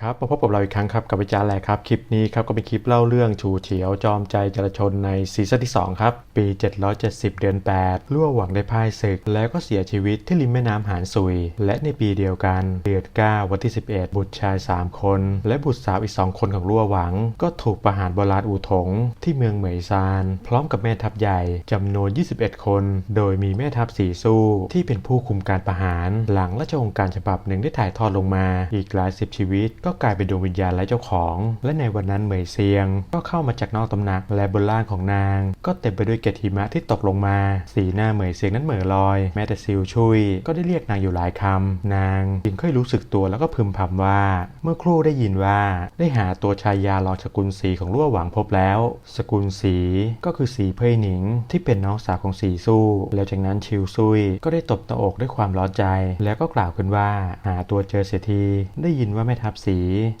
ครับพบกับเราอีกครั้งครับกับวิจารณ์แหละครับ คลิปนี้ครับก็เป็นคลิปเล่าเรื่องฉูเฉียวจอมใจจรชนในซีซั่นที่ 2 ครับ ปี 770 เดือน8รั่วหวังได้พ่ายศึก แล้วก็เสียชีวิตที่ริมแม่น้ำหานซุย และในปีเดียวกันเดือน9วันที่ 11 บุตรชาย 3 คน และบุตรสาวอีก 2 คนของรั่วหวัง ก็ถูกประหารโบราณอูถง ที่เมืองเหมยซาน พร้อมกับแม่ทัพใหญ่จำนวน 21 คน โดยมีแม่ทัพสีสู้ที่เป็นผู้คุมการประหาร หลังราชองค์การฉบับหนึ่งได้ถ่ายทอดลงมาอีกหลายสิบชีวิตก็กลายเป็นดวงวิญญาณไร้เจ้าของ และในวันนั้นเหมยเซียง ก็เข้ามาจากนอกตำหนักและบนล่างของนาง ก็เต็มไปด้วยเกล็ดหิมะที่ตกลงมา สีหน้าเหมยเซียงนั้นเหม่อลอย แม้แต่ซิวชุย ก็ได้เรียกนางอยู่หลายคำนางจึงค่อยรู้สึกตัวแล้วก็พึมพำว่า เมื่อครู่ได้ยินว่าได้หาตัวชายยาลองสกุลสีของลั่วหวังพบแล้ว สกุลสีก็คือสีเพยหนิง ที่เป็นน้องสาวของสีสู้ แล้วจากนั้นชิวซุย ก็ได้ตบหน้าอกด้วยความร้อนใจ แล้วก็กล่าวขึ้นว่าหาตัวเจอเสียทีได้ยินว่าแม่ทัพสี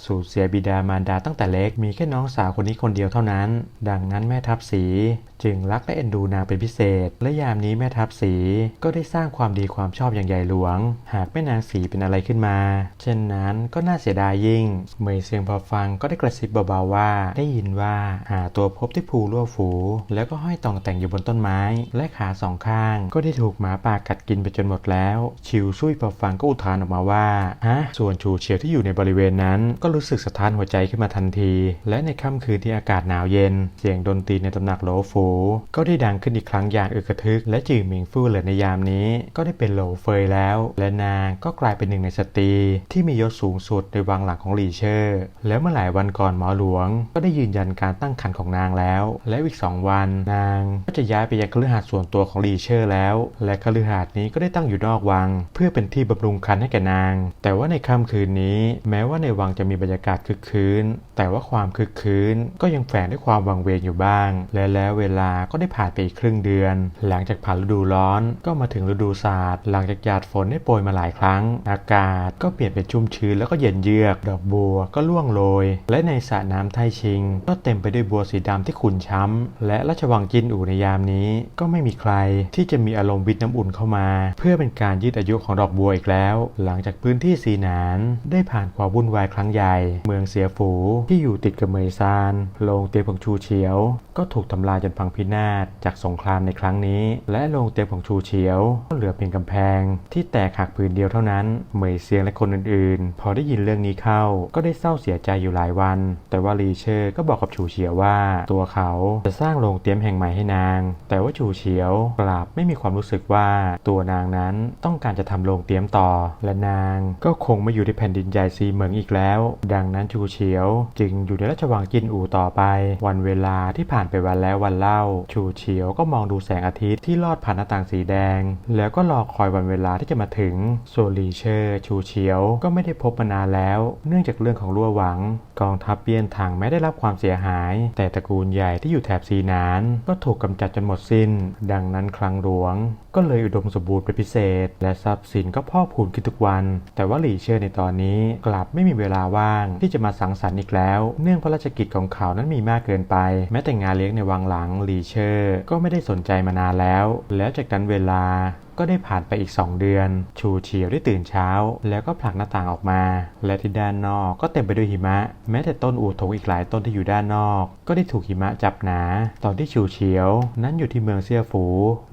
สูญเสียบิดามารดาตั้งแต่เล็กมีแค่น้องสาวคนนี้คนเดียวเท่านั้น ดังนั้นแม่ทัพสีจึงรักและเอ็นดูนางเป็นพิเศษ และยามนี้แม่ทัพสีก็ได้สร้างความดีความชอบอย่างใหญ่หลวง หากแม่นางสีเป็นอะไรขึ้นมา เช่นนั้นก็น่าเสียดายยิ่ง เมยเซียงพอฟังก็ได้กระซิบเบาๆว่า ได้ยินว่าหาตัวพบที่ภูลั่วฝู แล้วก็ห้อยตองแต่งอยู่บนต้นไม้ และขาสองข้าง ก็ได้ถูกหมาป่ากัดกินไปจนหมดแล้ว ชิวซุยพอฟังก็อุทานออกมาว่าฮะส่วนชูเฉียวที่อยู่ในบริเวณนั้นก็รู้สึกสะท้านหัวใจขึ้นมาทันที และในค่ำคืนที่อากาศหนาวเย็น เสียงดนตรีในตำหนักโหลฝูก็ได้ดังขึ้นอีกครั้งอย่างอึกกระทึก และจื่อหมิงฟู่เหลือในยามนี้ ก็ได้เป็นโหลเฟยแล้ว และนางก็กลายเป็นหนึ่งในสตรี ที่มียศสูงสุดในวังหลังของหลี่เชอร์ แล้วเมื่อหลายวันก่อนหมอหลวง ก็ได้ยืนยันการตั้งครรภ์ของนางแล้ว และอีกสองวันนางก็จะย้ายไปยังคฤหาสน์ส่วนตัวของหลี่เชอร์แล้ว และคฤหาสน์นี้ก็ได้ตั้งอยู่นอกวัง เพื่อเป็นที่บำรุงครรภ์ให้แก่นาง แต่ว่าในค่ำคืนนี้ แม้ว่าในวังจะมีบรรยากาศคึกคืนแต่ว่าความคึกคืนก็ยังแฝงด้วยความวังเวงอยู่บ้าง และแล้วเวลาก็ได้ผ่านไปอีกครึ่งเดือน หลังจากผ่านฤดูร้อนก็มาถึงฤดูศาสตร์หลังจากหยาดฝนได้โปรยมาหลายครั้ง อากาศก็เปลี่ยนเป็นชุ่มชื้นแล้วก็เย็นเยือก ดอกบัวก็ร่วงโรย และในสระน้ำไทชิง ก็เต็มไปด้วยบัวสีดำที่ขุ่นช้ำและราชวังจินอู่ในยามนี้ก็ไม่มีใคร ที่จะมีอารมณ์วิทน้ำอุ่นเข้ามา เพื่อเป็นการยืดอายุของดอกบัวอีกแล้ว หลังจากพื้นที่สีหนานได้ผ่านความวุ่นวายวายครั้งใหญ่ เมืองเสียฝูที่อยู่ติดกับเมยซาน โรงเตียงของชูเฉียว ก็ถูกทำลายจนพังพินาศจากสงครามในครั้งนี้ และโรงเตียงของชูเฉียว ก็เหลือเพียงกำแพง ที่แตกหักผืนเดียวเท่านั้นเหมยเซียงและคนอื่นๆ พอได้ยินเรื่องนี้เข้า ก็ได้เศร้าเสียใจอยู่หลายวัน แต่ว่าลีเชอร์ก็บอกกับชูเฉียวว่า ตัวเขาจะสร้างโรงเตียงแห่งใหม่ให้นาง แต่ว่าชูเฉียวกลับไม่มีความรู้สึกว่าตัวนางนั้นต้องการจะทำโรงเตียมต่อ และนางก็คงไม่อยู่ในแผ่นดินใหญ่ซีเหมิงอีกแล้ว ดังนั้นชูเฉียว จึงอยู่ในราชวังจินอู่ต่อไป วันเวลาที่ผ่านไปวันแล้ววันเล่า ชูเฉียวก็มองดูแสงอาทิตย์ที่ลอดผ่านหน้าต่างสีแดง แล้วก็รอคอยวันเวลาที่จะมาถึงโซลีเชอร์ชูเฉียวก็ไม่ได้พบมานานแล้ว เนื่องจากเรื่องของลั่วหวัง กองทัพเปียนถังแม้ได้รับความเสียหาย แต่ตระกูลใหญ่ที่อยู่แถบซีนาน ก็ถูกกำจัดจนหมดสิ้น ดังนั้นคลังหลวง ก็เลยอุดมสมบูรณ์เป็นพิเศษ และทรัพย์สินก็พ่อพูนขึ้นทุกวัน แต่ว่าหลี่เชอร์ในตอนนี้กลับไม่มีเวลาว่าง ที่จะมาสังสรรค์อีกแล้ว เนื่องพระราชกิจของเขานั้นมีมากเกินไป แม้แต่งานเลี้ยงในวังหลังลีเชอร์ ก็ไม่ได้สนใจมานานแล้ว แล้วจากนั้นเวลา ก็ได้ผ่านไปอีก 2 เดือน ชูเฉียวได้ตื่นเช้า แล้วก็ผลักหน้าต่างออกมา และที่ด้านนอกก็เต็มไปด้วยหิมะ แม้แต่ต้นอูทงอีกหลายต้นที่อยู่ด้านนอก ก็ได้ถูกหิมะจับหนา ตอนที่ชูเฉียว นั้นอยู่ที่เมืองเซี่ยฝู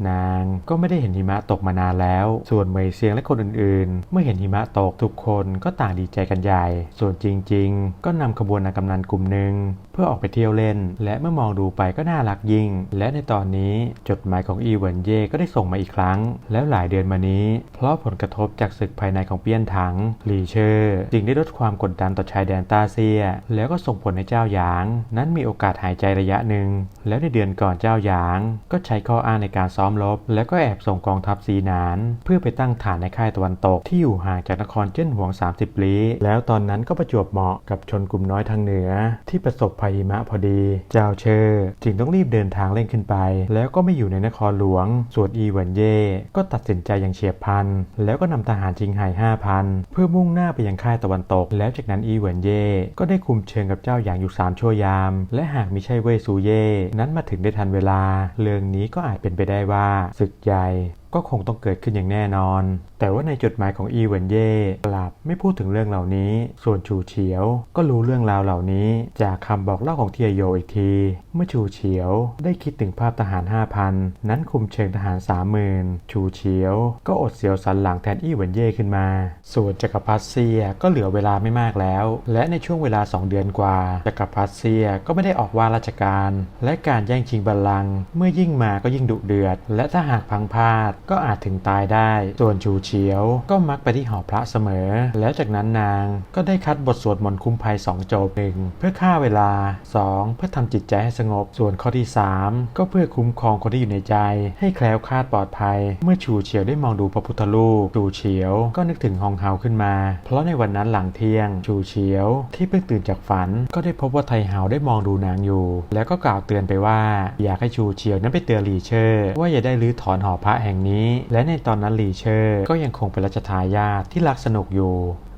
นางก็ไม่ได้เห็นหิมะตกมานานแล้ว ส่วนเมยเซียงและคนอื่นๆ เมื่อเห็นหิมะตกทุกคนก็ต่างดีใจกันใหญ่ ส่วนจริง ๆ ก็นำขบวนนางกำนันกลุ่มหนึ่งเพื่อออกไปเที่ยวเล่น และเมื่อมองดูไปก็น่ารักยิ่ง และในตอนนี้จดหมายของอีเหวินเย่ก็ได้ส่งมาอีกครั้งแล้วหลายเดือนมานี้ เพราะผลกระทบจากศึกภายในของเปี้ยนถังหลีเชอร์จึงได้ลดความกดดันต่อชายแดนตาเซีย แล้วก็ส่งผลให้เจ้าหยาง นั้นมีโอกาสหายใจระยะหนึ่ง แล้วในเดือนก่อนเจ้าหยาง ก็ใช้ข้ออ้างในการซ้อมรบ แล้วก็แอบส่งกองทัพซีนาน เพื่อไปตั้งฐานในค่ายตะวันตกที่อยู่ห่างจากนครเจิ้นหวง 30 ลี้ แล้วตอนนั้นก็ประจวบเหมาะกับชนกลุ่มน้อยทางเหนือ ที่ประสบภัยหิมะพอดี เจ้าเชอร์จึงต้องรีบเดินทางเร่งขึ้นไป แล้วก็ไม่อยู่ในนครหลวง ส่วนอีเหวินเย่ก็ตัดสินใจอย่างเฉียบพลัน แล้วก็นำทหารจิงไห่5,000 เพื่อมุ่งหน้าไปยังค่ายตะวันตก แล้วจากนั้นอีเหวินเย่ก็ได้คุมเชิงกับเจ้าหยางอยู่ 3 ชั่วยาม และหากมิใช่เว่ยซูเย่นั้นมาถึงได้ทันเวลา เรื่องนี้ก็อาจเป็นไปได้ว่าศึกใหญ่ ก็คงต้องเกิดขึ้นอย่างแน่นอน แต่ว่าในจดหมายของอีเวนเย่กลับไม่พูดถึงเรื่องเหล่านี้ ส่วนชูเฉียวก็รู้เรื่องราวเหล่านี้ จากคำบอกเล่าของเทียโยอีกที เมื่อชูเฉียวได้คิดถึงภาพทหาร 5,000 นั้นคุมเชิงทหาร 30,000 ชูเฉียวก็อดเสียวสันหลังแทนอีเวนเย่ขึ้นมา ส่วนจักรพรรดิเซียก็เหลือเวลาไม่มากแล้ว และในช่วงเวลา 2 เดือนกว่าจักรพรรดิเซียก็ไม่ได้ออกว่าราชการ และการแย่งชิงบัลลังก์เมื่อยิ่งมาก็ยิ่งดุเดือด และถ้าหากพังพลาดก็อาจถึงตายได้ ส่วนชูเฉียว ก็มักไปที่หอพระเสมอ แล้วจากนั้นนางก็ได้คัดบทสวดมนต์คุ้มภัยสองโจบหนึ่งเพื่อฆ่าเวลา 2 เพื่อทำจิตใจให้สงบ ส่วนข้อที่ 3 ก็เพื่อคุ้มครองคนที่อยู่ในใจ ให้แคล้วคลาดปลอดภัย เมื่อชูเฉียวได้มองดูพระพุทธรูปชูเฉียวก็นึกถึงฮองเฮาขึ้นมา เพราะในวันนั้นหลังเที่ยง ชูเฉียว ที่เพิ่งตื่นจากฝัน ก็ได้พบว่าไทเฮาได้มองดูนางอยู่ แล้วก็กล่าวเตือนไปว่า อยากให้ชูเฉียวนั้นไปเตือนหลีเชอร์ว่าอย่าได้รื้อถอนหอพระแห่งนี้และในตอนนั้นลีเชอร์ก็ยังคงเป็นรัชทายาทที่รักสนุกอยู่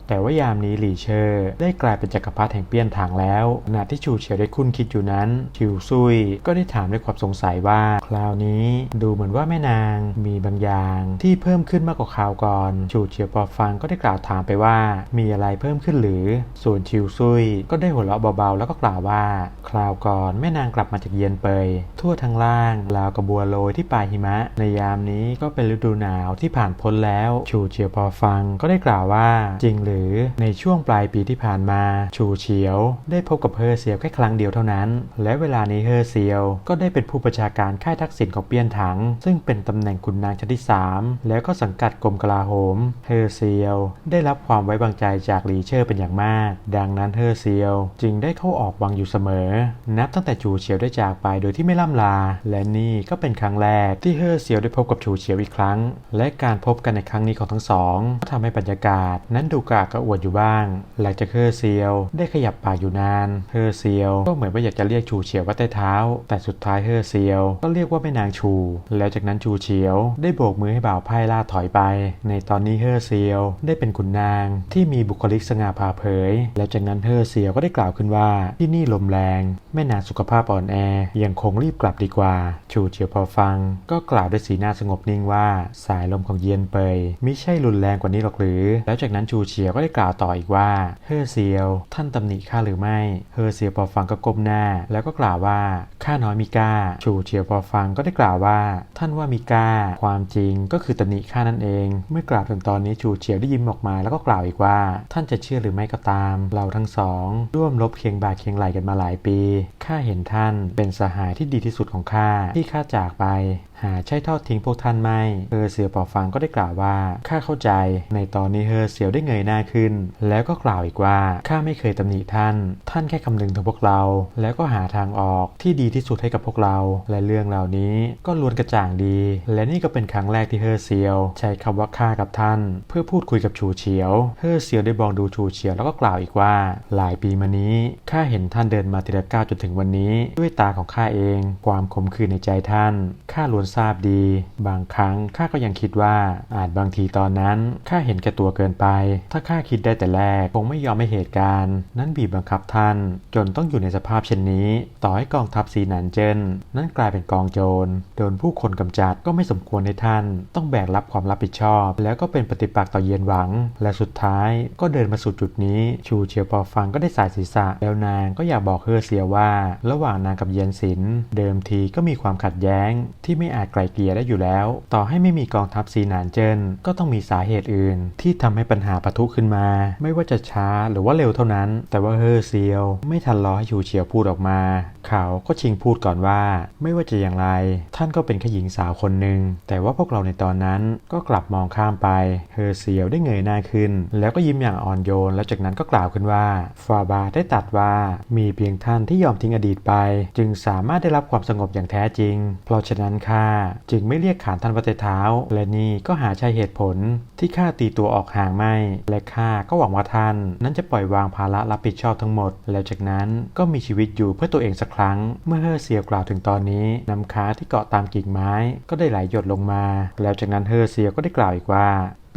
แต่ว่ายามนี้หลี่เชอร์ ได้กลายเป็นจักรพรรดิแห่งเปี้ยนถางแล้วขณะที่ชูเฉียวได้คุ้นคิดอยู่นั้น ชิวซุยก็ได้ถามด้วยความสงสัยว่า คราวนี้ดูเหมือนว่าแม่นางมีบางอย่างที่เพิ่มขึ้นมากกว่าคราวก่อน ชูเฉียวพอฟังก็ได้กล่าวถามไปว่า มีอะไรเพิ่มขึ้นหรือ ส่วนชิวซุยก็ได้หัวเราะเบาๆ แล้วก็กล่าวว่า คราวก่อนแม่นางกลับมาจากเยียนเปย ทั่วทั้งล่างราวกับบัวโรยที่ปลายหิมะ ในยามนี้ก็เป็นฤดูหนาวที่ผ่านพ้นแล้ว ชูเฉียวพอฟังก็ได้กล่าวว่าจริงหรือในช่วงปลายปีที่ผ่านมา ชูเฉียว ได้พบกับเฮอเซียวแค่ครั้งเดียวเท่านั้น และเวลานี้เฮอเซียว ก็ได้เป็นผู้ประชาการค่ายทักษิณของเปียนถัง ซึ่งเป็นตำแหน่งขุนนางชั้นที่ 3 แล้วก็สังกัดกรมกลาโหม เฮอเซียว ได้รับความไว้วางใจจากหลีเชอร์เป็นอย่างมาก ดังนั้นเฮอเซียว จึงได้เข้าออกวังอยู่เสมอ นับตั้งแต่ชูเฉียวได้จากไปโดยที่ไม่ล่ำลา และนี่ก็เป็นครั้งแรกที่เฮอเซียวได้พบกับชูเฉียวอีกครั้ง และการพบกันในครั้งนี้ของทั้งสองก็ทำให้บรรยากาศนั้นดูกระอักกระอ่วนอยู่บ้าง หลังจากเฮอเซียว ได้ขยับปากอยู่นานเฮอเซียว ก็เหมือนว่าอยากจะเรียกชูเฉียวว่าใต้เท้า แต่สุดท้ายเฮอเซียว ก็เรียกว่าแม่นางชู แล้วจากนั้นชูเฉียว ได้โบกมือให้บ่าวไพ่ล่าถอยไป ในตอนนี้เฮอเซียวได้เป็นขุนนางที่มีบุคลิกสง่าผ่าเผย แล้วจากนั้นเฮอเซียวก็ได้กล่าวขึ้นว่าที่นี่ลมแรง แม่นางสุขภาพอ่อนแอ ยังคงรีบกลับดีกว่า ชูเฉียวพอฟัง ก็กล่าวด้วยสีหน้าสงบนิ่งว่า สายลมของเยียนเปยมิใช่รุนแรงกว่านี้หรอกหรือ แล้วจากนั้นชูเฉียวก็ได้กล่าวต่ออีกว่าเฮอเซียวท่านตำหนิข้าหรือไม่เฮอเซียวพอฟังก็ก้มหน้า แล้วก็กล่าวว่าข้าน้อยมีก้า ชูเฉียวพอฟังก็ได้กล่าวว่า ท่านว่ามีก้า ความจริงก็คือตำหนิข้านั่นเอง เมื่อกล่าวถึงตอนนี้ชูเฉียวได้ยิ้มออกมา แล้วก็กล่าวอีกว่า ท่านจะเชื่อหรือไม่ก็ตาม เราทั้งสองร่วมรบเคียงบ่าเคียงไหลกันมาหลายปีข้าเห็นท่านเป็นสหายที่ดีที่สุดของข้าที่ข้าจากไป หาใช่ทอดทิ้งพวกท่านไม่เฮอเสียวปอฟังก็ได้กล่าวว่าข้าเข้าใจ ในตอนนี้เฮอเสียวได้เงยหน้าขึ้น แล้วก็กล่าวอีกว่าข้าไม่เคยตำหนิท่าน ท่านแค่คำนึงถึงพวกเรา แล้วก็หาทางออกที่ดีที่สุดให้กับพวกเรา และเรื่องเหล่านี้ก็ล้วนกระจ่างดี และนี่ก็เป็นครั้งแรกที่เฮอเซียว ใช้คำว่าข้ากับท่าน เพื่อพูดคุยกับชูเฉียว เฮอเซียวได้มองดูชูเฉียวแล้วก็กล่าวอีกว่า หลายปีมานี้ข้าเห็นท่านเดินมาทีละก้าวจนถึงวันนี้ ด้วยตาของข้าเอง ความขมขื่นในใจท่านข้าล้วนทราบดี บางครั้งข้าก็ยังคิดว่าอาจบางทีตอนนั้นข้าเห็นแก่ตัวเกินไป ถ้าข้าคิดได้แต่แรก คงไม่ยอมให้เหตุการณ์ นั้นบีบบังคับท่าน จนต้องอยู่ในสภาพเช่นนี้ ต่อให้กองทัพซีหนันเจินนั้นกลายเป็นกองโจรโดนผู้คนกำจัดก็ไม่สมควรให้ท่าน ต้องแบกรับความรับผิดชอบ แล้วก็เป็นปฏิปักษ์ต่อเยียนหวัง และสุดท้ายก็เดินมาสู่จุดนี้ ชูเฉียวพอฟังก็ได้สายศีรษะแล้วนางก็อยากบอกเฮอเสียว่า ระหว่างนางกับเยียนสินเดิมทีก็มีความขัดแย้ง ที่ไม่อาจไกลเกลี่ยได้อยู่แล้ว ต่อให้ไม่มีกองทัพซีหนานเจินก็ต้องมีสาเหตุอื่น ที่ทำให้ปัญหาปะทุขึ้นมา ไม่ว่าจะช้าหรือว่าเร็วเท่านั้น แต่ว่าเฮอเซียว ไม่ทันรอให้ชูเฉียวพูดออกมา เขาก็ชิงพูดก่อนว่า ไม่ว่าจะอย่างไร ท่านก็เป็นแค่หญิงสาวคนหนึ่งแต่ว่าพวกเราในตอนนั้นก็กลับมองข้ามไปเฮอเซียวได้เงยหน้าขึ้น แล้วก็ยิ้มอย่างอ่อนโยน แล้วจากนั้นก็กล่าวขึ้นว่าฟาบาได้ตัดว่ามีเพียงท่านที่ยอมทิ้งอดีตไป จึงสามารถได้รับความสงบอย่างแท้จริง เพราะฉะนั้นข้าจึงไม่เรียกขานท่านว่าแต่เท้า และนี่ก็หาใช่เหตุผลที่ข้าตีตัวออกห่างไม่ และค่าก็หวังว่าท่าน นั้นจะปล่อยวางภาระรับผิดชอบทั้งหมด แล้วจากนั้นก็มีชีวิตอยู่เพื่อตัวเองสักครั้ง เมื่อเฮอเซียวกล่าวถึงตอนนี้น้ำค้าที่เกาะตามกิ่งไม้ก็ได้ไหลหยดลงมา แล้วจากนั้นเฮอเซียวก็ได้กล่าวอีกว่า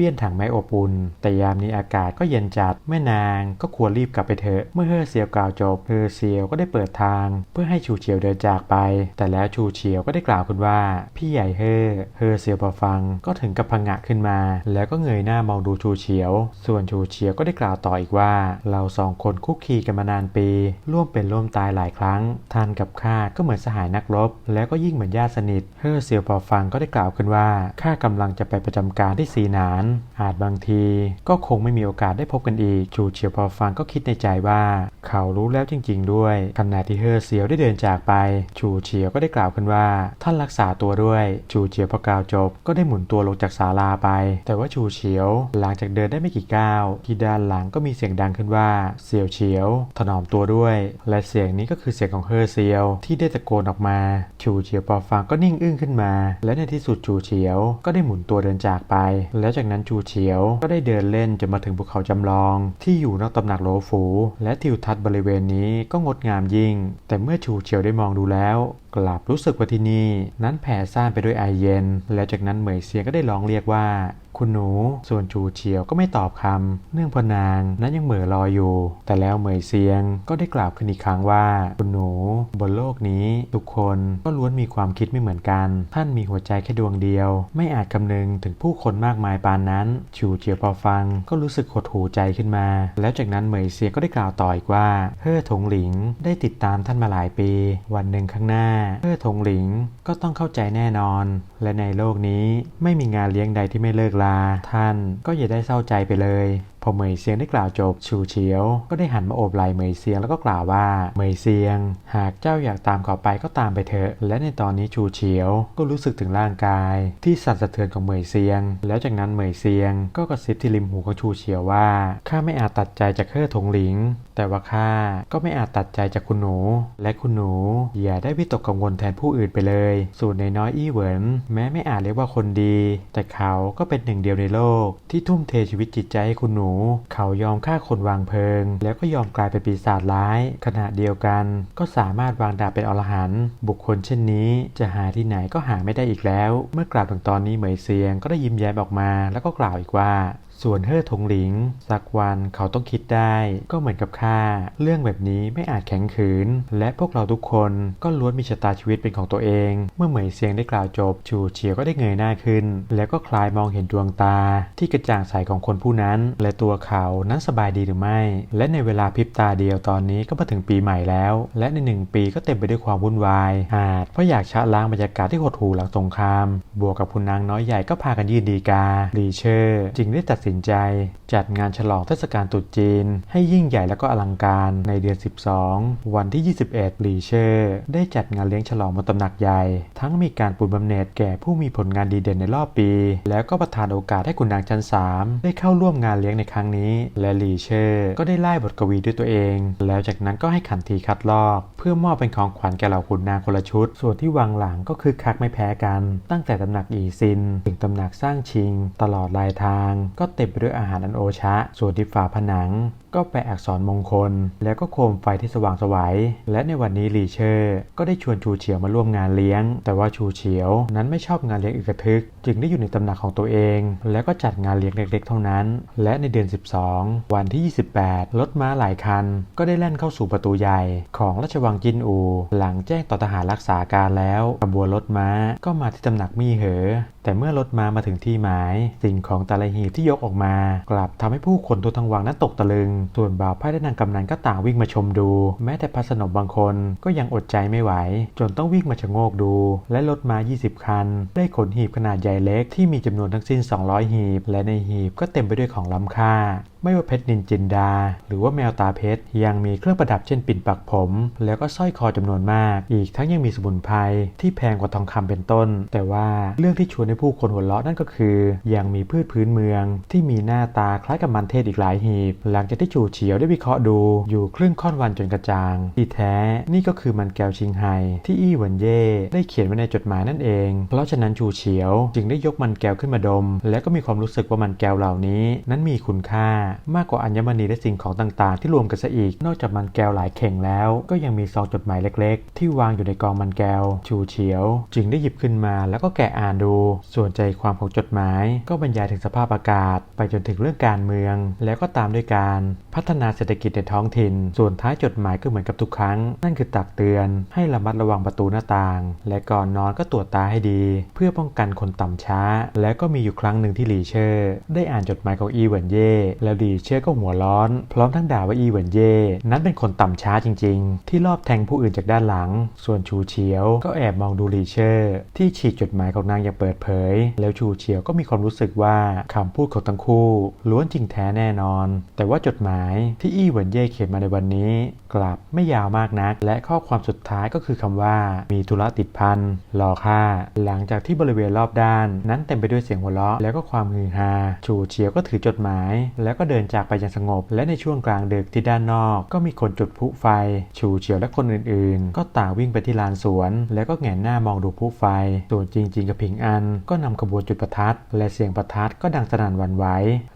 เปี้ยนถังไม้อบอุ่นแต่ยามนี้อากาศก็เย็นจัดแม่นางก็ควรรีบกลับไปเถอะ เมื่อเฮอเซียวกล่าวจบเฮอเซียวก็ได้เปิดทาง เพื่อให้ชูเฉียวเดินจากไป แต่แล้วชูเฉียวก็ได้กล่าวขึ้นว่า พี่ใหญ่เฮอเฮอเซียวพอฟังก็ถึงกับพังงะขึ้นมา แล้วก็เงยหน้ามองดูชูเฉียว ส่วนชูเฉียวก็ได้กล่าวต่ออีกว่า เราสองคนคุกคีกันมานานปี ร่วมเป็นร่วมตายหลายครั้งท่านกับข้าก็เหมือนสหายนักรบ แล้วก็ยิ่งเหมือนญาติสนิทเฮอเซียวพอฟังก็ได้กล่าวขึ้นว่าข้ากำลังจะไปประจำการที่ซีนานอาจบางทีก็คงไม่มีโอกาสได้พบกันอีกชูเฉียวพอฟังก็คิดในใจว่า เขารู้แล้วจริง ๆ ด้วยขณะที่เฮอเซียวได้เดินจากไปชูเฉียวก็ได้กล่าวขึ้นว่า ท่านรักษาตัวด้วยชูเฉียวพอกล่าวจบ ก็ได้หมุนตัวลงจากศาลาไป แต่ว่าชูเฉียว หลังจากเดินได้ไม่กี่ก้าวที่ด้านหลังก็มีเสียงดังขึ้นว่าเซียวเฉียว ถนอมตัวด้วย และเสียงนี้ก็คือเสียงของเฮอเซียว ที่ได้ตะโกนออกมาชูเฉียวพอฟังก็นิ่งอึ้งขึ้นมา และในที่สุดชูเฉียว ก็ได้หมุนตัวเดินจากไป แล้วจากนั้นชูเฉียว ก็ได้เดินเล่นจนมาถึงภูเขาจำลอง ที่อยู่นอกตำหนักโหลฝูและทิวทัศน์บริเวณนี้ก็งดงามยิ่ง แต่เมื่อชูเฉียวได้มองดูแล้ว กลับรู้สึกว่าที่นี่นั้นแผ่ซ่านไปด้วยไอเย็น แล้วจากนั้นเหมยเซียงก็ได้ร้องเรียกว่า คุณหนู ส่วนชูเฉียวก็ไม่ตอบคำเนื่องเพราะนางนั้นยังเหม่อลอยอยู่ แต่แล้วเหมยเซียงก็ได้กล่าวขึ้นอีกครั้งว่า คุณหนู บนโลกนี้ทุกคนก็ล้วนมีความคิดไม่เหมือนกัน ท่านมีหัวใจแค่ดวงเดียว ไม่อาจคำนึงถึงผู้คนมากมายปานนั้น ชูเจียวพอฟังก็รู้สึกหดหูใจขึ้นมา แล้วจากนั้นเหมยเซียก็ได้กล่าวต่ออีกว่า เฮ่อถงหลิงได้ติดตามท่านมาหลายปี วันหนึ่งข้างหน้า เฮ่อถงหลิงก็ต้องเข้าใจแน่นอน และในโลกนี้ไม่มีงานเลี้ยงใดที่ไม่เลิกลา ท่านก็อย่าได้เศร้าใจไปเลย พอเหมยเซียงได้กล่าวจบชูเฉียว ก็ได้หันมาโอบไหล่เหมยเซียงแล้วก็กล่าวว่าเหมยเซียง หากเจ้าอยากตามเขาไปก็ตามไปเถอะ และในตอนนี้ชูเฉียว ก็รู้สึกถึงร่างกาย ที่สั่นสะเทือนของเหมยเซียง แล้วจากนั้นเหมยเซียง ก็กระซิบที่ริมหูของชูเฉียวว่าข้าไม่อาจตัดใจจากเฮ่อถงหลิง แต่ว่าข้าก็ไม่อาจตัดใจจากคุณหนู และคุณหนูอย่าได้วิตกกังวลแทนผู้อื่นไปเลย ส่วนในน้อยอี้เหวินแม้ไม่อาจเรียกว่าคนดี แต่เขาก็เป็นหนึ่งเดียวในโลก ที่ทุ่มเทชีวิตจิตใจให้คุณหนู เขายอมฆ่าคนวางเพลิง แล้วก็ยอมกลายเป็นปีศาจร้าย ขณะเดียวกันก็สามารถวางดาบเป็นอรหันต์บุคคลเช่นนี้ จะหาที่ไหนก็หาไม่ได้อีกแล้ว เมื่อกล่าวถึงตอนนี้เหมยเซียงก็ได้ยิ้มแย้มออกมา แล้วก็กล่าวอีกว่า ส่วนเฮ่อถงหลิง สักวันเขาต้องคิดได้ ก็เหมือนกับข้า เรื่องแบบนี้ไม่อาจแข็งขืน และพวกเราทุกคนก็ล้วนมีชะตาชีวิตเป็นของตัวเอง เมื่อเหมยเซียงได้กล่าวจบ ชูเฉียวก็ได้เงยหน้าขึ้น แล้วก็คลายมองเห็นดวงตา ที่กระจ่างใสของคนผู้นั้น และตัวเขานั้นสบายดีหรือไม่ และในเวลาพริบตาเดียวตอนนี้ก็มาถึงปีใหม่แล้ว และในหนึ่งปีก็เต็มไปด้วยความวุ่นวายอาจเพราะอยากชะล้างบรรยากาศที่หดหู่หลังสงคราม บวกกับคุณนางน้อยใหญ่ก็พากันยืนดีกาลีเชอร์จึงได้ตัดสินใจ จัดงานฉลองเทศกาลตรุษจีน ให้ยิ่งใหญ่และก็อลังการในเดือน 12 วันที่ 21ลีเชอร์ได้จัดงานเลี้ยงฉลองบนตำหนักใหญ่ ทั้งมีการปูนบำเหน็จแก่ผู้มีผลงานดีเด่นในรอบปี แล้วก็ประทานโอกาสให้คุณนางชั้น 3 ได้เข้าร่วมงานเลี้ยงในครั้งนี้ และลีเชอร์ก็ได้ไล่บทกวีด้วยตัวเอง แล้วจากนั้นก็ให้ขันทีคัดลอก เพื่อมอบเป็นของขวัญแก่เหล่าขุนนางคนละชุด ส่วนที่วังหลังก็คือคักไม่แพ้กัน ตั้งแต่ตำหนักอีซิน ถึงตำหนักสร้างชิง ตลอดลายทาง ก็เต็มไปด้วยอาหารอันโอชะส่วนที่ฝาผนังก็แปะอักษรมงคล แล้วก็โคมไฟที่สว่างสวัย และในวันนี้ลีเชอร์ ก็ได้ชวนชูเฉียวมาร่วมงานเลี้ยง แต่ว่าชูเฉียวนั้นไม่ชอบงานเลี้ยงอึกทึก จึงได้อยู่ในตำหนักของตัวเอง แล้วก็จัดงานเลี้ยงเล็กๆ เท่านั้น และในเดือน 12 วันที่ 28 รถม้าหลายคัน ก็ได้แล่นเข้าสู่ประตูใหญ่ ของราชวังจินอู หลังแจ้งต่อทหารรักษาการแล้วขบวนรถม้าก็มาที่ตำหนักมี่เหอ แต่เมื่อรถม้ามาถึงที่หมาย สิ่งของต่ละหีบที่ยกออกมา กลับทำให้ผู้คนทั่วทั้งวังนั้นตกตะลึงส่วนบ่าวไพ่และนางกำนันก็ต่างวิ่งมาชมดู แม้แต่พระสนมบางคนก็ยังอดใจไม่ไหว จนต้องวิ่งมาชะโงกดู และรถมา 20 คัน ได้ขนหีบขนาดใหญ่เล็กที่มีจำนวนทั้งสิ้น 200 หีบ และในหีบก็เต็มไปด้วยของล้ำค่าไม่ว่าเพชรนินจินดา หรือว่าแมวตาเพชรยังมีเครื่องประดับเช่นปิ่นปักผม แล้วก็สร้อยคอจำนวนมาก อีกทั้งยังมีสมุนไพรที่แพงกว่าทองคำเป็นต้น แต่ว่าเรื่องที่ชวนให้ผู้คนหัวเราะนั่นก็คือ ยังมีพืชพื้นเมือง ที่มีหน้าตาคล้ายกับมันเทศอีกหลายหีบ หลังจากที่จูเฉียวได้วิเคราะห์ดูอยู่ครึ่งค่อนวันจนกระจางที่แท้นี่ก็คือมันแก้วชิงไฮที่อี้หวนเย่ได้เขียนไว้ในจดหมายนั่นเอง เพราะฉะนั้นจูเฉียวจึงได้ยกมันแก้วขึ้นมาดม และก็มีความรู้สึกว่ามันแก้วเหล่านี้ นั้นมีคุณค่ามากกว่าอัญมณีและสิ่งของต่างๆ ที่รวมกันซะอีก นอกจากมันแก้วหลายเข่งแล้ว ก็ยังมีซองจดหมายเล็กๆ ที่วางอยู่ในกองมันแก้ว ชูเฉียว จึงได้หยิบขึ้นมาแล้วก็แกะอ่านดู ส่วนใจความของจดหมาย ก็บรรยายถึงสภาพอากาศ ไปจนถึงเรื่องการเมือง แล้วก็ตามด้วยการพัฒนาเศรษฐกิจในท้องถิ่น ส่วนท้ายจดหมายก็เหมือนกับทุกครั้ง นั่นคือตักเตือน ให้ระมัดระวังประตูหน้าต่าง และก่อนนอนก็ตรวจตาให้ดี เพื่อป้องกันคนต่ำช้า และก็มีอยู่ครั้งหนึ่งที่หลีเชอร์ ได้อ่านจดหมายของอีเหวินเย่แล้วหลีเชอร์ก็หัวร้อน พร้อมทั้งด่าว่าอีเหวินเย่นั้นเป็นคนต่ำช้าจริง ๆ ที่รอบแทงผู้อื่นจากด้านหลัง ส่วนชูเฉียวก็แอบมองดูลีเชอร์ ที่ฉีกจดหมายของนางอย่างเปิดเผย แล้วชูเฉียวก็มีความรู้สึกว่าคำพูดของทั้งคู่ ล้วนจริงแท้แน่นอน แต่ว่าจดหมายที่อีเหวินเย่เขียนมาในวันนี้ กลับไม่ยาวมากนัก และข้อความสุดท้ายก็คือคำว่ามีธุระติดพันรอค่า หลังจากที่บริเวณรอบด้าน นั้นเต็มไปด้วยเสียงหัวเราะแล้วก็ความฮือฮาชูเฉียวก็ถือจดหมาย แล้วก็เดินจากไปอย่างสงบ และในช่วงกลางดึกที่ด้านนอก ก็มีคนจุดพลุไฟ ชูเฉียวและคนอื่นๆ ก็ต่างวิ่งไปที่ลานสวน แล้วก็แหงนหน้ามองดูพลุไฟ ส่วนจริงๆกับผิงอัน ก็นำขบวนจุดประทัด และเสียงประทัดก็ดังสนั่นหวั่นไหว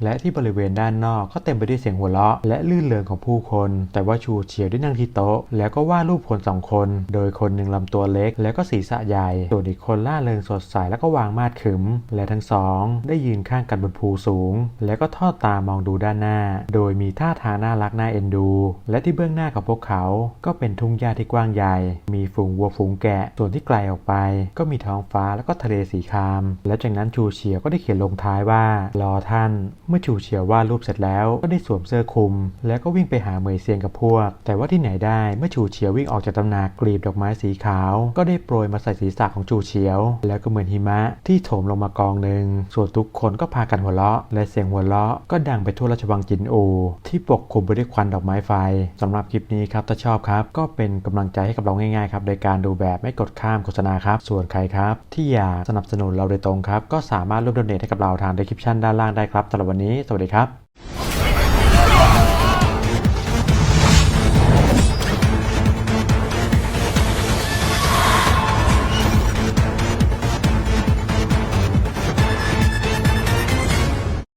และที่บริเวณด้านนอกก็เต็มไปด้วยเสียงหัวเราะ และลื่นเริงของผู้คน แต่ว่าชูเฉียวได้นั่งที่โต๊ะ แล้วก็วาดรูปคนสองคน โดยคนหนึ่งลำตัวเล็ก แล้วก็ศีรษะใหญ่ ส่วนอีกคนล่าเริงสดใสแล้วก็วางมาดขึม และทั้งสอง ได้ยืนข้างกันบนภูสูง แล้วก็ทอดตามองดูด้านหน้า โดยมีท่าทางน่ารักน่าเอ็นดู และที่เบื้องหน้าของพวกเขาก็เป็นทุ่งหญ้าที่กว้างใหญ่ มีฝูงวัวฝูงแกะ ส่วนที่ไกลออกไป ก็มีท้องฟ้าแล้วก็ทะเลสีคราม และจากนั้นชูเฉียวก็ได้เขียนลงท้ายว่า รอท่าน เมื่อชูเฉียววาดรูปเสร็จแล้วก็ได้สวมเสื้อคลุม แล้วก็วิ่งไปหาเหมยเซียงกับพวก แต่ว่าที่ไหนได้เมื่อชูเฉียววิ่งออกจากตำหนักกลีบดอกไม้สีขาว ก็ได้โปรยมาใส่ศีรษะของชูเฉียว แล้วก็เหมือนหิมะที่โถมลงมากองหนึ่งส่วนทุกคนก็พากันหัวเราะ และเสียงหัวเราะก็ดังไปทั่วราชวังจินโอ ที่ปกคลุมไปด้วยควันดอกไม้ไฟสำหรับคลิปนี้ครับถ้าชอบครับ ก็เป็นกำลังใจให้กับเราง่ายๆครับโดยการดูแบบไม่กดข้ามโฆษณาครับ ส่วนใครครับ ที่อยากสนับสนุนเราโดยตรงครับ ก็สามารถร่วมดเนทให้กับเราทาง description ด้านล่างได้ครับสำหรับวันนี้ สวัสดีครับ